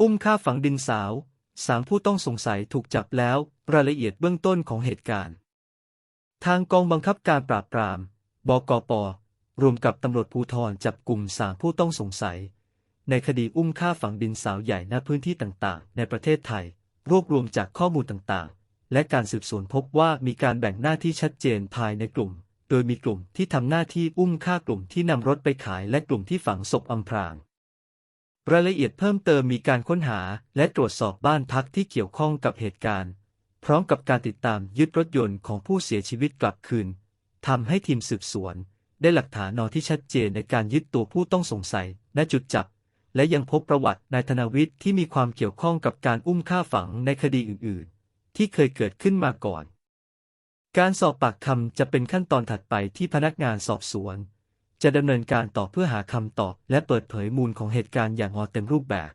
อุ้มฆ่าฝังดินสาว สามผู้ต้องสงสัยถูกจับแล้ว รายละเอียดเบื้องต้นของเหตุการณ์ ทางกองบังคับการปราบปราม บกป รวมกับตำรวจภูธรจับกลุ่มสามผู้ต้องสงสัย ในคดีอุ้มฆ่าฝังดินสาวใหญ่ณพื้นที่ต่างๆ ในประเทศไทย รวบรวมจากข้อมูลต่างๆ และการสืบสวนพบว่ามีการแบ่งหน้าที่ชัดเจนภายในกลุ่ม โดยมีกลุ่มที่ทำหน้าที่อุ้มฆ่ากลุ่มที่นำรถไปขายและกลุ่มที่ฝังศพอำพราง รายละเอียดเพิ่มเติมมีการค้นหาและตรวจสอบบ้านพักที่เกี่ยวข้องกับเหตุการณ์ พร้อมกับการติดตามยึดรถยนต์ของผู้เสียชีวิตกลับคืนทำให้ทีมสืบสวน ได้หลักฐานนอที่ชัดเจนในการยึดตัวผู้ต้องสงสัยณจุดจับ และยังพบประวัตินายธนวิทย์ที่มีความเกี่ยวข้องกับการอุ้มฆ่าฝังในคดีอื่น ๆ ที่เคยเกิดขึ้นมาก่อน การสอบปากคำจะเป็นขั้นตอนถัดไปที่พนักงานสอบสวน จะดำเนินการต่อเพื่อหาคำตอบและเปิดเผยมูลของเหตุการณ์อย่างเต็มรูปแบบ